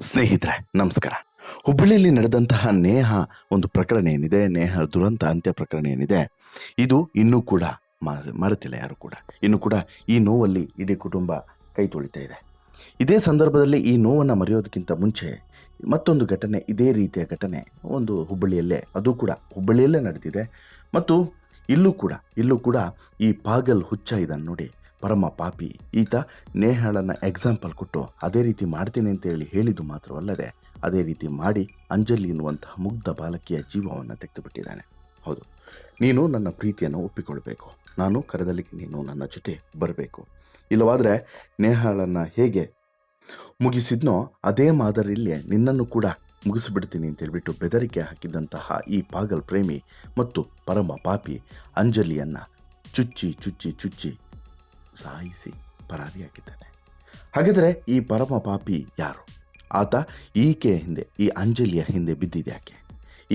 ಸ್ನೇಹಿತರೆ, ನಮಸ್ಕಾರ. ಹುಬ್ಬಳ್ಳಿಯಲ್ಲಿ ನಡೆದಂತಹ ನೇಹ ಒಂದು ಪ್ರಕರಣ ಏನಿದೆ? ನೇಹ ದುರಂತ ಅಂತ್ಯ ಪ್ರಕರಣ ಏನಿದೆ? ಇದು ಇನ್ನೂ ಕೂಡ ಮರೆತಿಲ್ಲ ಯಾರು ಕೂಡ. ಇನ್ನು ಕೂಡ ಈ ನೋವಲ್ಲಿ ಇಡೀ ಕುಟುಂಬ ಕೈ ತೊಳಿತಾ ಇದೆ. ಇದೇ ಸಂದರ್ಭದಲ್ಲಿ ಈ ನೋವನ್ನು ಮರೆಯೋದಕ್ಕಿಂತ ಮುಂಚೆ ಮತ್ತೊಂದು ಘಟನೆ, ಇದೇ ರೀತಿಯ ಘಟನೆ ಒಂದು ಹುಬ್ಬಳ್ಳಿಯಲ್ಲೇ, ಅದು ಕೂಡ ಹುಬ್ಬಳ್ಳಿಯಲ್ಲೇ ನಡೆದಿದೆ. ಮತ್ತು ಇಲ್ಲೂ ಕೂಡ ಇಲ್ಲೂ ಕೂಡ ಈ ಪಾಗಲ್ ಹುಚ್ಚ ಇದನ್ನು ನೋಡಿ ಪರಮ ಪಾಪಿ. ಈತ ನೇಹಾಳನ್ನು ಎಕ್ಸಾಂಪಲ್ ಕೊಟ್ಟು ಅದೇ ರೀತಿ ಮಾಡ್ತೀನಿ ಅಂತ ಹೇಳಿ ಹೇಳಿದ್ದು ಮಾತ್ರವಲ್ಲದೆ ಅದೇ ರೀತಿ ಮಾಡಿ ಅಂಜಲಿ ಎನ್ನುವಂತಹ ಮುಗ್ಧ ಬಾಲಕಿಯ ಜೀವವನ್ನು ತೆಗೆದುಬಿಟ್ಟಿದ್ದಾನೆ. ಹೌದು. ನೀನು ನನ್ನ ಪ್ರೀತಿಯನ್ನು ಒಪ್ಪಿಕೊಳ್ಬೇಕು. ನಾನು ಕರೆದಲ್ಲಿಗೆ ನೀನು ನನ್ನ ಜೊತೆ ಬರಬೇಕು. ಇಲ್ಲವಾದರೆ ನೇಹಾಳನ್ನು ಹೇಗೆ ಮುಗಿಸಿದ್ನೋ ಅದೇ ಮಾದರಿಯಲ್ಲಿ ನಿನ್ನನ್ನು ಕೂಡ ಮುಗಿಸಿಬಿಡ್ತೀನಿ ಅಂತ ಹೇಳ್ಬಿಟ್ಟು ಬೆದರಿಕೆ ಹಾಕಿದಂತಹ ಈ ಪಾಗಲ್ ಪ್ರೇಮಿ ಮತ್ತು ಪರಮ ಪಾಪಿ ಅಂಜಲಿಯನ್ನು ಚುಚ್ಚಿ ಚುಚ್ಚಿ ಚುಚ್ಚಿ ಸಾಯಿಸಿ ಪರಾರಿಯಾಗಿದ್ದಾನೆ. ಹಾಗಿದ್ರೆ ಈ ಪರಮ ಪಾಪಿ ಯಾರು? ಆತ ಈಕೆಯ ಹಿಂದೆ, ಈ ಅಂಜಲಿಯ ಹಿಂದೆ ಬಿದ್ದಿದ್ಯಾಕೆ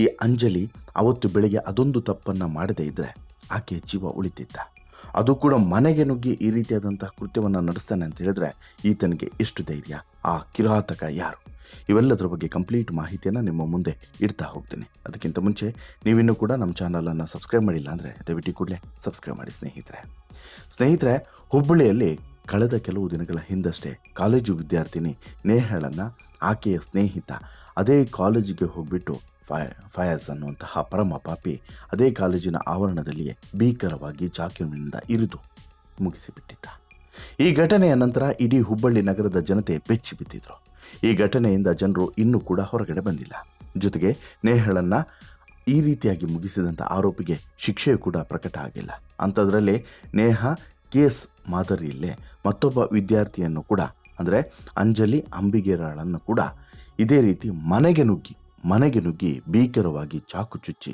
ಈ ಅಂಜಲಿ ಅವತ್ತು ಬೆಳಗ್ಗೆ ಅದೊಂದು ತಪ್ಪನ್ನು ಮಾಡದೇ ಇದ್ದರೆ ಆಕೆಯ ಜೀವ ಉಳಿತಿದ್ದ ಅದು ಕೂಡ ಮನೆಗೆ ನುಗ್ಗಿ ಈ ರೀತಿಯಾದಂತಹ ಕೃತ್ಯವನ್ನು ನಡೆಸ್ತಾನೆ ಅಂತ ಹೇಳಿದ್ರೆ ಈತನಿಗೆ ಎಷ್ಟು ಧೈರ್ಯ. ಆ ಕಿರಾತಕ ಯಾರು? ಇವೆಲ್ಲದರ ಬಗ್ಗೆ ಕಂಪ್ಲೀಟ್ ಮಾಹಿತಿಯನ್ನು ನಿಮ್ಮ ಮುಂದೆ ಇಡ್ತಾ ಹೋಗ್ತೀನಿ. ಅದಕ್ಕಿಂತ ಮುಂಚೆ ನೀವಿನ್ನೂ ಕೂಡ ನಮ್ಮ ಚಾನಲನ್ನು ಸಬ್ಸ್ಕ್ರೈಬ್ ಮಾಡಿಲ್ಲ ಅಂದರೆ ದಯವಿಟ್ಟು ಕೂಡಲೇ ಸಬ್ಸ್ಕ್ರೈಬ್ ಮಾಡಿ ಸ್ನೇಹಿತರೆ. ಸ್ನೇಹಿತರೆ, ಹುಬ್ಬಳ್ಳಿಯಲ್ಲಿ ಕಳೆದ ಕೆಲವು ದಿನಗಳ ಹಿಂದಷ್ಟೇ ಕಾಲೇಜು ವಿದ್ಯಾರ್ಥಿನಿ ನೇಹಳನ್ನು ಆಕೆಯ ಸ್ನೇಹಿತ ಅದೇ ಕಾಲೇಜಿಗೆ ಹೋಗ್ಬಿಟ್ಟು ಫಯ ಫಯಾಜ್ ಅನ್ನುವಂತಹ ಪರಮ ಪಾಪಿ ಅದೇ ಕಾಲೇಜಿನ ಆವರಣದಲ್ಲಿಯೇ ಭೀಕರವಾಗಿ ಚಾಕಿನಿಂದ ಇರಿದು ಮುಗಿಸಿಬಿಟ್ಟಿದ್ದ. ಈ ಘಟನೆಯ ನಂತರ ಇಡೀ ಹುಬ್ಬಳ್ಳಿ ನಗರದ ಜನತೆ ಬೆಚ್ಚಿ ಬಿದ್ದಿದ್ರು. ಈ ಘಟನೆಯಿಂದ ಜನರು ಇನ್ನೂ ಕೂಡ ಹೊರಗಡೆ ಬಂದಿಲ್ಲ. ಜೊತೆಗೆ ನೇಹಳನ್ನು ಈ ರೀತಿಯಾಗಿ ಮುಗಿಸಿದಂಥ ಆರೋಪಿಗೆ ಶಿಕ್ಷೆಯೂ ಕೂಡ ಪ್ರಕಟ ಆಗಿಲ್ಲ. ಅಂಥದ್ರಲ್ಲಿ ನೇಹ ಕೇಸ್ ಮಾದರಿಯಲ್ಲೇ ಮತ್ತೊಬ್ಬ ವಿದ್ಯಾರ್ಥಿಯನ್ನು ಕೂಡ, ಅಂದರೆ ಅಂಜಲಿ ಅಂಬಿಗೇರಾಳನ್ನು ಕೂಡ ಇದೇ ರೀತಿ ಮನೆಗೆ ನುಗ್ಗಿ ಮನೆಗೆ ನುಗ್ಗಿ ಭೀಕರವಾಗಿ ಚಾಕು ಚುಚ್ಚಿ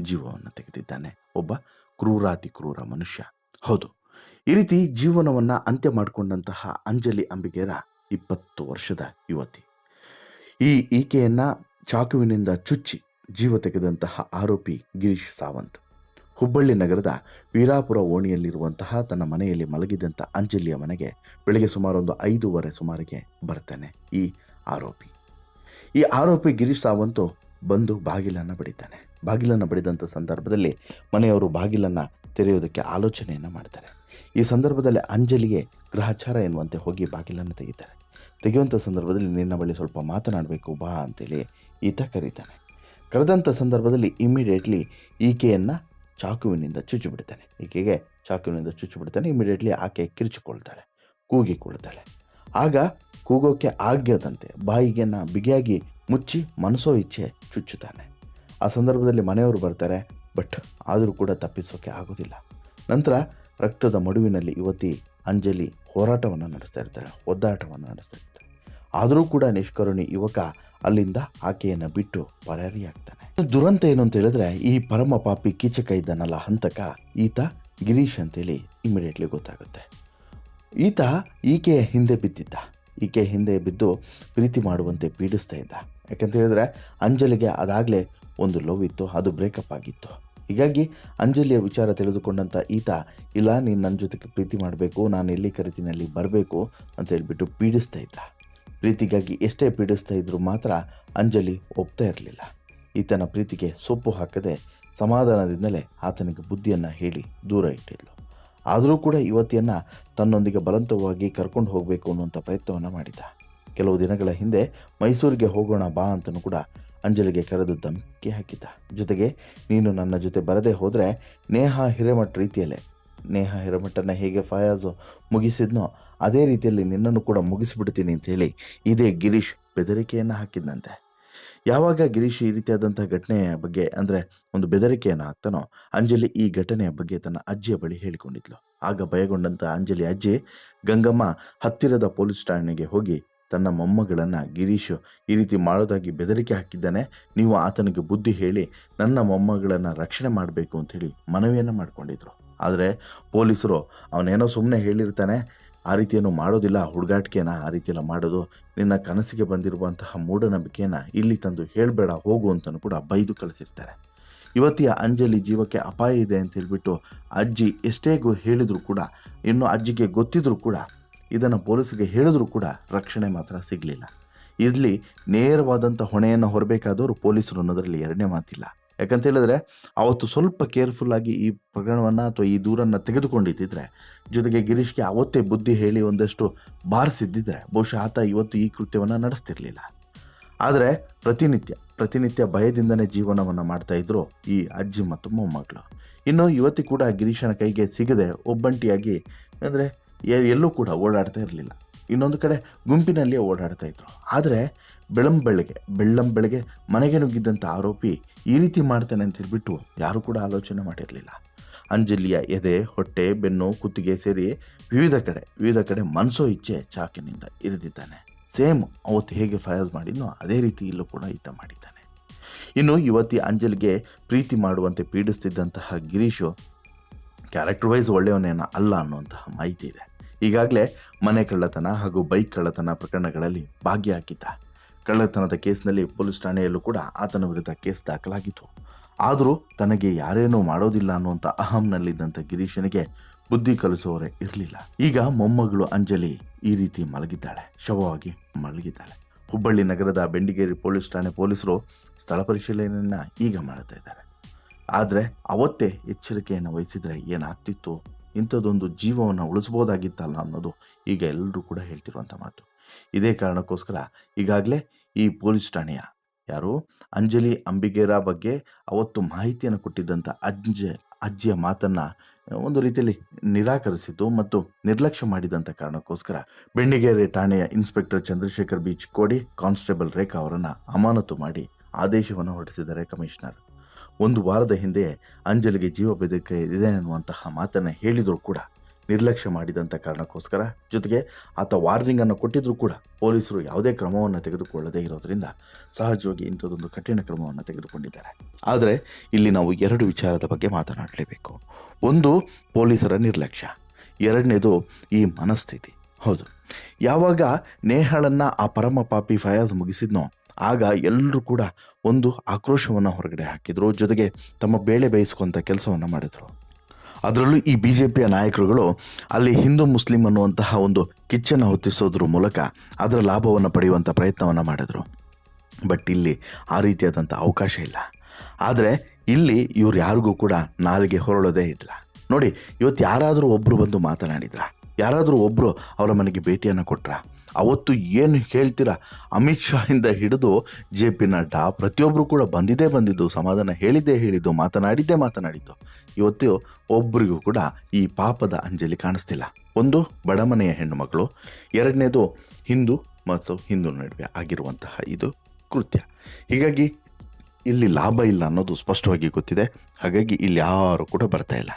ಜೀವವನ್ನು ತೆಗೆದಿದ್ದಾನೆ. ಒಬ್ಬ ಕ್ರೂರಾತಿ, ಕ್ರೂರ ಮನುಷ್ಯ. ಹೌದು. ಈ ರೀತಿ ಜೀವನವನ್ನು ಅಂತ್ಯ ಮಾಡಿಕೊಂಡಂತಹ ಅಂಜಲಿ ಅಂಬಿಗೇರ ಇಪ್ಪತ್ತು ವರ್ಷದ ಯುವತಿ. ಈ ಈಕೆಯನ್ನು ಚಾಕುವಿನಿಂದ ಚುಚ್ಚಿ ಜೀವ ತೆಗೆದಂತಹ ಆರೋಪಿ ಗಿರೀಶ್ ಸಾವಂತ್. ಹುಬ್ಬಳ್ಳಿ ನಗರದ ವೀರಾಪುರ ಓಣಿಯಲ್ಲಿರುವಂತಹ ತನ್ನ ಮನೆಯಲ್ಲಿ ಮಲಗಿದಂಥ ಅಂಜಲಿಯ ಮನೆಗೆ ಬೆಳಗ್ಗೆ ಸುಮಾರೊಂದು ಐದೂವರೆ ಸುಮಾರಿಗೆ ಬರ್ತಾನೆ ಈ ಆರೋಪಿ. ಈ ಆರೋಪಿ ಗಿರೀಶ್ ಸಾವಂತು ಬಂದು ಬಾಗಿಲನ್ನು ಬಡಿತಾನೆ. ಬಾಗಿಲನ್ನು ಬಡಿದಂಥ ಸಂದರ್ಭದಲ್ಲಿ ಮನೆಯವರು ಬಾಗಿಲನ್ನು ತೆರೆಯೋದಕ್ಕೆ ಆಲೋಚನೆಯನ್ನು ಮಾಡ್ತಾರೆ. ಈ ಸಂದರ್ಭದಲ್ಲಿ ಅಂಜಲಿಗೆ ಗ್ರಹಚಾರ ಎನ್ನುವಂತೆ ಹೋಗಿ ಬಾಗಿಲನ್ನು ತೆಗಿತಾರೆ ತೆಗೆಯುವಂಥ ಸಂದರ್ಭದಲ್ಲಿ ನಿನ್ನ ಬಳಿ ಸ್ವಲ್ಪ ಮಾತನಾಡಬೇಕು, ಬಾ ಅಂತೇಳಿ ಈತ ಕರೀತಾನೆ. ಕರೆದಂಥ ಸಂದರ್ಭದಲ್ಲಿ ಇಮ್ಮಿಡಿಯೇಟ್ಲಿ ಈಕೆಯನ್ನು ಚಾಕುವಿನಿಂದ ಚುಚ್ಚಿಬಿಡ್ತಾನೆ. ಈಕೆಗೆ ಚಾಕುವಿನಿಂದ ಚುಚ್ಚಿಬಿಡ್ತಾನೆ ಇಮಿಡಿಯೇಟ್ಲಿ ಆಕೆ ಕಿರಿಚಿಕೊಳ್ತಾಳೆ, ಕೂಗಿಕೊಳ್ತಾಳೆ. ಆಗ ಕೂಗೋಕ್ಕೆ ಆಗ್ಯದಂತೆ, ಬಾಯಿಗೆನ ಬಿಗಿಯಾಗಿ ಮುಚ್ಚಿ ಮನಸೋ ಇಚ್ಛೆ ಚುಚ್ಚುತ್ತಾನೆ. ಆ ಸಂದರ್ಭದಲ್ಲಿ ಮನೆಯವರು ಬರ್ತಾರೆ ಬಟ್ ಆದರೂ ಕೂಡ ತಪ್ಪಿಸೋಕೆ ಆಗೋದಿಲ್ಲ. ನಂತರ ರಕ್ತದ ಮಡುವಿನಲ್ಲಿ ಯುವತಿ ಅಂಜಲಿ ಹೋರಾಟವನ್ನು ನಡೆಸ್ತಾ ಇರ್ತಾಳೆ, ಒದ್ದಾಟವನ್ನು ನಡೆಸ್ತಾ ಇರ್ತಾರೆ ಆದರೂ ಕೂಡ ನಿಷ್ಕರುಣಿ ಯುವಕ ಅಲ್ಲಿಂದ ಆಕೆಯನ್ನು ಬಿಟ್ಟು ಪರಾರಿಯಾಗ್ತಾನೆ. ದುರಂತ ಏನು ಅಂತ ಹೇಳಿದ್ರೆ ಈ ಪರಮ ಪಾಪಿ ಕೀಚಕ ಇದ್ದಾನಲ್ಲ ಹಂತಕ ಈತ ಗಿರೀಶ್ ಅಂತೇಳಿ ಇಮಿಡಿಯೇಟ್ಲಿ ಗೊತ್ತಾಗುತ್ತೆ. ಈತ ಈಕೆಯ ಹಿಂದೆ ಬಿದ್ದಿದ್ದ. ಈಕೆ ಹಿಂದೆ ಬಿದ್ದು ಪ್ರೀತಿ ಮಾಡುವಂತೆ ಪೀಡಿಸ್ತಾ ಇದ್ದ. ಯಾಕಂತ ಹೇಳಿದ್ರೆ ಅಂಜಲಿಗೆ ಅದಾಗಲೇ ಒಂದು ಲವ್ ಇತ್ತು, ಅದು ಬ್ರೇಕಪ್ ಆಗಿತ್ತು. ಹೀಗಾಗಿ ಅಂಜಲಿಯ ವಿಚಾರ ತಿಳಿದುಕೊಂಡಂಥ ಈತ, ಇಲ್ಲ, ನೀನು ನನ್ನ ಜೊತೆಗೆ ಪ್ರೀತಿ ಮಾಡಬೇಕು, ನಾನು ಎಲ್ಲಿ ಕರಿತೀನಿ ಬರಬೇಕು ಅಂತ ಹೇಳಿಬಿಟ್ಟು ಪೀಡಿಸ್ತಾ ಇದ್ದ. ಪ್ರೀತಿಗಾಗಿ ಎಷ್ಟೇ ಪೀಡಿಸ್ತಾ ಇದ್ರು ಮಾತ್ರ ಅಂಜಲಿ ಒಪ್ತಾ ಇರಲಿಲ್ಲ. ಈತನ ಪ್ರೀತಿಗೆ ಸೊಪ್ಪು ಹಾಕದೆ ಸಮಾಧಾನದಿಂದಲೇ ಆತನಿಗೆ ಬುದ್ಧಿಯನ್ನು ಹೇಳಿ ದೂರ ಇಟ್ಟಿದ್ಲು. ಆದರೂ ಕೂಡ ಯುವತಿಯನ್ನು ತನ್ನೊಂದಿಗೆ ಬಲವಂತವಾಗಿ ಕರ್ಕೊಂಡು ಹೋಗಬೇಕು ಅನ್ನುವಂಥ ಪ್ರಯತ್ನವನ್ನು ಮಾಡಿದ. ಕೆಲವು ದಿನಗಳ ಹಿಂದೆ ಮೈಸೂರಿಗೆ ಹೋಗೋಣ ಬಾ ಅಂತಲೂ ಕೂಡ ಅಂಜಲಿಗೆ ಕರೆದು ಧಮಕಿ ಹಾಕಿದ್ದ ಜೊತೆಗೆ, ನೀನು ನನ್ನ ಜೊತೆ ಬರದೇ ಹೋದರೆ ನೇಹ ಹಿರೇಮಠ್ ರೀತಿಯಲ್ಲೇ. ನೇಹ ಹಿರೇಮಠನ ಹೇಗೆ ಫಯಾಜು ಮುಗಿಸಿದ್ನೋ ಅದೇ ರೀತಿಯಲ್ಲಿ ನಿನ್ನನ್ನು ಕೂಡ ಮುಗಿಸಿಬಿಡ್ತೀನಿ ಅಂತ ಹೇಳಿ ಇದೇ ಗಿರೀಶ್ ಬೆದರಿಕೆಯನ್ನು ಹಾಕಿದ್ದಂತೆ ಯಾವಾಗ ಗಿರೀಶ್ ಈ ರೀತಿಯಾದಂಥ ಘಟನೆಯ ಬಗ್ಗೆ ಅಂದರೆ ಒಂದು ಬೆದರಿಕೆಯನ್ನು ಹಾಕ್ತಾನೋ ಅಂಜಲಿ ಈ ಘಟನೆಯ ಬಗ್ಗೆ ತನ್ನ ಅಜ್ಜಿಯ ಬಳಿ ಹೇಳಿಕೊಂಡಿದ್ಲು. ಆಗ ಭಯಗೊಂಡಂಥ ಅಂಜಲಿ ಅಜ್ಜಿ, ಗಂಗಮ್ಮ, ಹತ್ತಿರದ ಪೊಲೀಸ್ ಠಾಣೆಗೆ ಹೋಗಿ ತನ್ನ ಮೊಮ್ಮಗಳನ್ನು ಗಿರೀಶು ಈ ರೀತಿ ಮಾಡೋದಾಗಿ ಬೆದರಿಕೆ ಹಾಕಿದ್ದಾನೆ. ನೀವು ಆತನಿಗೆ ಬುದ್ಧಿ ಹೇಳಿ, ನನ್ನ ಮೊಮ್ಮಗಳನ್ನು ರಕ್ಷಣೆ ಮಾಡಬೇಕು ಅಂಥೇಳಿ ಮನವಿಯನ್ನು ಮಾಡಿಕೊಂಡಿದ್ರು. ಆದರೆ ಪೊಲೀಸರು ಅವನೇನೋ ಸುಮ್ಮನೆ ಹೇಳಿರ್ತಾನೆ, ಆ ರೀತಿಯನ್ನು ಮಾಡೋದಿಲ್ಲ ಹುಡುಗಾಟಿಕೆನ ಆ ರೀತಿಯೆಲ್ಲ ಮಾಡೋದು, ನಿನ್ನ ಕನಸಿಗೆ ಬಂದಿರುವಂತಹ ಮೂಢನಂಬಿಕೆಯನ್ನು ಇಲ್ಲಿ ತಂದು ಹೇಳಬೇಡ, ಹೋಗು ಅಂತಲೂ ಕೂಡ ಬೈದು ಕಳಿಸಿರ್ತಾರೆ. ಇವತ್ತಿಯ ಅಂಜಲಿ ಜೀವಕ್ಕೆ ಅಪಾಯ ಇದೆ ಅಂತ ಹೇಳ್ಬಿಟ್ಟು ಅಜ್ಜಿ ಎಷ್ಟೇ ಹೇಳಿದರೂ ಕೂಡ, ಇನ್ನು ಅಜ್ಜಿಗೆ ಗೊತ್ತಿದ್ರೂ ಕೂಡ ಇದನ್ನು ಪೊಲೀಸರಿಗೆ ಹೇಳಿದ್ರೂ ಕೂಡ ರಕ್ಷಣೆ ಮಾತ್ರ ಸಿಗಲಿಲ್ಲ. ಇಲ್ಲಿ ನೇರವಾದಂಥ ಹೊಣೆಯನ್ನು ಹೊರಬೇಕಾದವರು ಪೊಲೀಸರು ಅನ್ನೋದರಲ್ಲಿ ಎರಡನೇ ಮಾತಿಲ್ಲ. ಯಾಕಂತ ಹೇಳಿದ್ರೆ, ಅವತ್ತು ಸ್ವಲ್ಪ ಕೇರ್ಫುಲ್ಲಾಗಿ ಈ ಪ್ರಕರಣವನ್ನು ಅಥವಾ ಈ ದೂರನ್ನು ತೆಗೆದುಕೊಂಡಿದ್ದಿದ್ರೆ, ಜೊತೆಗೆ ಗಿರೀಶ್ಗೆ ಅವತ್ತೇ ಬುದ್ಧಿ ಹೇಳಿ ಒಂದಷ್ಟು ಬಾರಿಸಿದ್ದಿದ್ರೆ ಬಹುಶಃ ಆತ ಇವತ್ತು ಈ ಕೃತ್ಯವನ್ನು ನಡೆಸ್ತಿರ್ಲಿಲ್ಲ. ಆದರೆ ಪ್ರತಿನಿತ್ಯ ಪ್ರತಿನಿತ್ಯ ಭಯದಿಂದನೇ ಜೀವನವನ್ನು ಮಾಡ್ತಾ ಇದ್ರು ಈ ಅಜ್ಜಿ ಮತ್ತು ಮೊಮ್ಮಗಳು. ಇನ್ನು ಇವತ್ತಿ ಕೂಡ ಗಿರೀಶನ ಕೈಗೆ ಸಿಗದೆ ಒಬ್ಬಂಟಿಯಾಗಿ, ಅಂದರೆ ಎಲ್ಲೂ ಕೂಡ ಓಡಾಡ್ತಾ ಇರಲಿಲ್ಲ. ಇನ್ನೊಂದು ಕಡೆ ಗುಂಪಿನಲ್ಲಿ ಓಡಾಡ್ತಾ ಇದ್ರು. ಆದರೆ ಬೆಳಂಬೆಳಗ್ಗೆ ಬೆಳ್ಳಂಬೆಳಗ್ಗೆ ಮನೆಗೆ ನುಗ್ಗಿದ್ದಂಥ ಆರೋಪಿ ಈ ರೀತಿ ಮಾಡ್ತಾನೆ ಅಂತ ಹೇಳ್ಬಿಟ್ಟು ಯಾರೂ ಕೂಡ ಆಲೋಚನೆ ಮಾಡಿರಲಿಲ್ಲ. ಅಂಜಲಿಯ ಎದೆ, ಹೊಟ್ಟೆ, ಬೆನ್ನು, ಕುತ್ತಿಗೆ ಸೇರಿ ವಿವಿಧ ಕಡೆ ವಿವಿಧ ಕಡೆ ಮನಸೋ ಇಚ್ಛೆ ಚಾಕಿನಿಂದ ಇರಿದಿದ್ದಾನೆ. ಸೇಮ್ ಅವತ್ತು ಹೇಗೆ ಫಯಾಜ್ ಮಾಡಿದ್ನೋ ಅದೇ ರೀತಿ ಇಲ್ಲೂ ಕೂಡ ಈತ ಮಾಡಿದ್ದಾನೆ. ಇನ್ನು ಯುವತಿ ಅಂಜಲಿಗೆ ಪ್ರೀತಿ ಮಾಡುವಂತೆ ಪೀಡಿಸ್ತಿದ್ದಂತಹ ಗಿರೀಶು ಕ್ಯಾರೆಕ್ಟರ್ ವೈಸ್ ಒಳ್ಳೆಯವನೇನ ಅಲ್ಲ ಅನ್ನುವಂತಹ ಮಾಹಿತಿ ಇದೆ. ಈಗಾಗಲೇ ಮನೆ ಕಳ್ಳತನ ಹಾಗೂ ಬೈಕ್ ಕಳ್ಳತನ ಪ್ರಕರಣಗಳಲ್ಲಿ ಭಾಗಿಯಾಗಿದ್ದ. ಕಳ್ಳತನದ ಕೇಸ್ನಲ್ಲಿ ಪೊಲೀಸ್ ಠಾಣೆಯಲ್ಲೂ ಕೂಡ ಆತನ ವಿರುದ್ಧ ಕೇಸ್ ದಾಖಲಾಗಿತ್ತು. ಆದರೂ ತನಗೆ ಯಾರೇನೂ ಮಾಡೋದಿಲ್ಲ ಅನ್ನುವಂಥ ಅಹಂನಲ್ಲಿದ್ದಂಥ ಗಿರೀಶನಿಗೆ ಬುದ್ಧಿ ಕಲಿಸುವವರೇ ಇರಲಿಲ್ಲ. ಈಗ ಮೊಮ್ಮಗಳು ಅಂಜಲಿ ಈ ರೀತಿ ಮಲಗಿದ್ದಾಳೆ. ಶವವಾಗಿ ಮಲಗಿದ್ದಾಳೆ. ಹುಬ್ಬಳ್ಳಿ ನಗರದ ಬೆಂಡಿಗೇರಿ ಪೊಲೀಸ್ ಠಾಣೆ ಪೊಲೀಸರು ಸ್ಥಳ ಪರಿಶೀಲನೆಯನ್ನು ಈಗ ಮಾಡ್ತಾ ಇದ್ದಾರೆ. ಆದರೆ ಅವತ್ತೇ ಎಚ್ಚರಿಕೆಯನ್ನು ವಹಿಸಿದರೆ ಏನಾಗ್ತಿತ್ತು? ಇಂಥದ್ದೊಂದು ಜೀವವನ್ನು ಉಳಿಸ್ಬೋದಾಗಿತ್ತಲ್ಲ ಅನ್ನೋದು ಈಗ ಎಲ್ಲರೂ ಕೂಡ ಹೇಳ್ತಿರುವಂಥ ಮಾತು. ಇದೇ ಕಾರಣಕ್ಕೋಸ್ಕರ ಈಗಾಗಲೇ ಈ ಪೊಲೀಸ್ ಠಾಣೆಯ ಯಾರು? ಅಂಜಲಿ ಅಂಬಿಗೇರ ಬಗ್ಗೆ ಅವತ್ತು ಮಾಹಿತಿಯನ್ನು ಕೊಟ್ಟಿದ್ದಂಥ ಅಜ್ಜ, ಅಜ್ಜಿಯ ಮಾತನ್ನು ಒಂದು ರೀತಿಯಲ್ಲಿ ನಿರಾಕರಿಸಿದ್ದು ಮತ್ತು ನಿರ್ಲಕ್ಷ್ಯ ಮಾಡಿದಂಥ ಕಾರಣಕ್ಕೋಸ್ಕರ ಬೆಣ್ಣಿಗೇರಿ ಠಾಣೆಯ ಇನ್ಸ್ಪೆಕ್ಟರ್ ಚಂದ್ರಶೇಖರ್ ಬೀಚ್ ಕೋಡಿ ಕಾನ್ಸ್ಟೇಬಲ್ ರೇಖಾ ಅವರನ್ನು ಅಮಾನತು ಮಾಡಿ ಆದೇಶವನ್ನು ಹೊರಡಿಸಿದ್ದಾರೆ ಕಮಿಷನರ್. ಒಂದು ವಾರದ ಹಿಂದೆ ಅಂಜಲಿಗೆ ಜೀವ ಬೆದರಿಕೆ ಇದೆ ಅನ್ನುವಂತಹ ಮಾತನ್ನು ಹೇಳಿದರೂ ಕೂಡ, ನಿರ್ಲಕ್ಷ್ಯ ಮಾಡಿದಂಥ ಕಾರಣಕ್ಕೋಸ್ಕರ. ಜೊತೆಗೆ ಆತ ವಾರ್ನಿಂಗನ್ನು ಕೊಟ್ಟಿದ್ದರೂ ಕೂಡ, ಪೊಲೀಸರು ಯಾವುದೇ ಕ್ರಮವನ್ನು ತೆಗೆದುಕೊಳ್ಳದೇ ಇರೋದರಿಂದ ಸಹಜವಾಗಿ ಇಂಥದ್ದೊಂದು ಕಠಿಣ ಕ್ರಮವನ್ನು ತೆಗೆದುಕೊಂಡಿದ್ದಾರೆ. ಆದರೆ ಇಲ್ಲಿ ನಾವು ಎರಡು ವಿಚಾರದ ಬಗ್ಗೆ ಮಾತನಾಡಲೇಬೇಕು. ಒಂದು, ಪೊಲೀಸರ ನಿರ್ಲಕ್ಷ್ಯ. ಎರಡನೇದು, ಈ ಮನಸ್ಥಿತಿ. ಹೌದು. ಯಾವಾಗ ನೇಹಳನ್ನು ಆ ಪರಮ ಪಾಪಿ ಫಯಾಜ್ ಮುಗಿಸಿದ್ನೋ ಆಗ ಎಲ್ಲರೂ ಕೂಡ ಒಂದು ಆಕ್ರೋಶವನ್ನು ಹೊರಗಡೆ ಹಾಕಿದರು. ಜೊತೆಗೆ ತಮ್ಮ ಬೇಳೆ ಬೇಯಿಸ್ಕೊಂಥ ಕೆಲಸವನ್ನು ಮಾಡಿದರು. ಅದರಲ್ಲೂ ಈ ಬಿ ಜೆ ಪಿಯ ನಾಯಕರುಗಳು ಅಲ್ಲಿ ಹಿಂದೂ ಮುಸ್ಲಿಂ ಅನ್ನುವಂತಹ ಒಂದು ಕಿಚ್ಚನ್ನು ಹೊತ್ತಿಸೋದ್ರ ಮೂಲಕ ಅದರ ಲಾಭವನ್ನು ಪಡೆಯುವಂಥ ಪ್ರಯತ್ನವನ್ನು ಮಾಡಿದರು. ಬಟ್ ಇಲ್ಲಿ ಆ ರೀತಿಯಾದಂಥ ಅವಕಾಶ ಇಲ್ಲ. ಆದರೆ ಇಲ್ಲಿ ಇವ್ರು ಯಾರಿಗೂ ಕೂಡ ನಾಲಿಗೆ ಹೊರಳೋದೇ ಇಲ್ಲ. ನೋಡಿ, ಇವತ್ತು ಯಾರಾದರೂ ಒಬ್ಬರು ಬಂದು ಮಾತನಾಡಿದ್ರ? ಯಾರಾದರೂ ಒಬ್ಬರು ಅವರ ಮನೆಗೆ ಭೇಟಿಯನ್ನು ಕೊಟ್ರ? ಅವತ್ತು ಏನು ಹೇಳ್ತೀರಾ? ಅಮಿತ್ ಶಾ ಇಂದ ಹಿಡಿದು ಜೆ ಪಿ ನಡ್ಡಾ ಪ್ರತಿಯೊಬ್ಬರು ಕೂಡ ಬಂದಿದ್ದೇ ಬಂದಿದ್ದು, ಸಮಾಧಾನ ಹೇಳಿದ್ದೇ ಹೇಳಿದ್ದು, ಮಾತನಾಡಿದ್ದೇ ಮಾತನಾಡಿದ್ದು. ಇವತ್ತು ಒಬ್ಬರಿಗೂ ಕೂಡ ಈ ಪಾಪದ ಅಂಜಲಿ ಕಾಣಿಸ್ತಿಲ್ಲ. ಒಂದು ಬಡಮನೆಯ ಹೆಣ್ಣುಮಕ್ಕಳು ಎರಡನೇದು ಹಿಂದೂ ಮತ್ತು ಹಿಂದೂ ನಡುವೆ ಆಗಿರುವಂತಹ ಇದು ಕೃತ್ಯ. ಹೀಗಾಗಿ ಇಲ್ಲಿ ಲಾಭ ಇಲ್ಲ ಅನ್ನೋದು ಸ್ಪಷ್ಟವಾಗಿ ಗೊತ್ತಿದೆ. ಹಾಗಾಗಿ ಇಲ್ಲಿ ಯಾರು ಕೂಡ ಬರ್ತಾ ಇಲ್ಲ.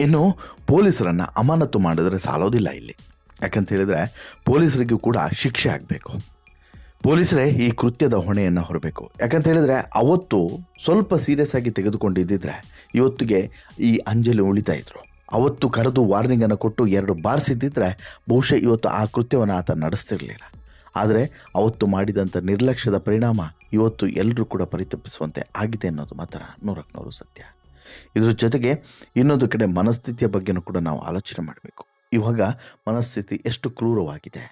ಇನ್ನು ಪೊಲೀಸರನ್ನು ಅಮಾನತು ಮಾಡಿದರೆ ಸಾಲೋದಿಲ್ಲ ಇಲ್ಲಿ. ಯಾಕಂತ ಹೇಳಿದರೆ ಪೊಲೀಸರಿಗೂ ಕೂಡ ಶಿಕ್ಷೆ ಆಗಬೇಕು. ಪೊಲೀಸರೇ ಈ ಕೃತ್ಯದ ಹೊಣೆಯನ್ನು ಹೊರಬೇಕು. ಯಾಕಂತ ಹೇಳಿದರೆ ಅವತ್ತು ಸ್ವಲ್ಪ ಸೀರಿಯಸ್ ಆಗಿ ತೆಗೆದುಕೊಂಡಿದ್ದಿದ್ರೆ ಇವತ್ತಿಗೆ ಈ ಅಂಜಲಿ ಉಳಿತಾ ಇದ್ರು. ಅವತ್ತು ಕರೆದು ವಾರ್ನಿಂಗನ್ನು ಕೊಟ್ಟು ಎರಡು ಬಾರಿಸಿದ್ದಿದ್ರೆ ಬಹುಶಃ ಇವತ್ತು ಆ ಕೃತ್ಯವನ್ನು ಆತ ನಡೆಸ್ತಿರಲಿಲ್ಲ. ಆದರೆ ಅವತ್ತು ಮಾಡಿದಂಥ ನಿರ್ಲಕ್ಷ್ಯದ ಪರಿಣಾಮ ಇವತ್ತು ಎಲ್ಲರೂ ಕೂಡ ಪರಿತಪಿಸುವಂತೆ ಆಗಿದೆ ಅನ್ನೋದು ಮಾತ್ರ ನೂರಕ್ಕೆ ನೂರು ಸತ್ಯ. ಇದರ ಜೊತೆಗೆ ಇನ್ನೊಂದು ಕಡೆ ಮನಸ್ಥಿತಿಯ ಬಗ್ಗೆನೂ ಕೂಡ ನಾವು ಆಲೋಚನೆ ಮಾಡಬೇಕು. ಇವಾಗ ಮನಸ್ಥಿತಿ ಎಷ್ಟು ಕ್ರೂರವಾಗಿದೆ?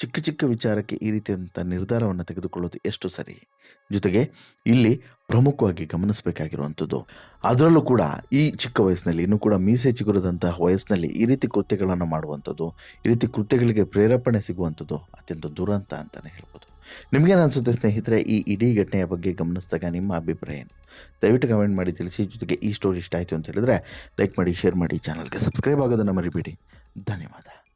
ಚಿಕ್ಕ ಚಿಕ್ಕ ವಿಚಾರಕ್ಕೆ ಈ ರೀತಿಯಾದಂಥ ನಿರ್ಧಾರವನ್ನು ತೆಗೆದುಕೊಳ್ಳೋದು ಎಷ್ಟು ಸರಿ? ಜೊತೆಗೆ ಇಲ್ಲಿ ಪ್ರಮುಖವಾಗಿ ಗಮನಿಸಬೇಕಾಗಿರುವಂಥದ್ದು, ಅದರಲ್ಲೂ ಕೂಡ ಈ ಚಿಕ್ಕ ವಯಸ್ಸಿನಲ್ಲಿ, ಇನ್ನೂ ಕೂಡ ಮೀಸೆ ಚಿಗುರದಂತಹ ವಯಸ್ಸಿನಲ್ಲಿ ಈ ರೀತಿ ಕೃತ್ಯಗಳನ್ನು ಮಾಡುವಂಥದ್ದು, ಈ ರೀತಿ ಕೃತ್ಯಗಳಿಗೆ ಪ್ರೇರೇಪಣೆ ಸಿಗುವಂಥದ್ದು ಅತ್ಯಂತ ದುರಂತ ಅಂತಲೇ ಹೇಳ್ಬೋದು. ನಿಮಗೇನು ಅನಿಸುತ್ತೆ ಸ್ನೇಹಿತರೆ, ಈ ಇಡೀ ಘಟನೆಯ ಬಗ್ಗೆ ಗಮನಿಸಿದಾಗ ನಿಮ್ಮ ಅಭಿಪ್ರಾಯ ಏನು? ದಯವಿಟ್ಟು ಕಮೆಂಟ್ ಮಾಡಿ ತಿಳಿಸಿ, ಜೊತೆಗೆ ಈ ಸ್ಟೋರಿ ಇಷ್ಟ ಆಯಿತು ಅಂತ ಹೇಳಿದ್ರೆ ಲೈಕ್ ಮಾಡಿ, ಶೇರ್ ಮಾಡಿ, ಚಾನಲ್ಗೆ ಸಬ್ಸ್ಕ್ರೈಬ್ ಆಗೋದನ್ನು ಮರಿಬೇಡಿ. धन्यवाद।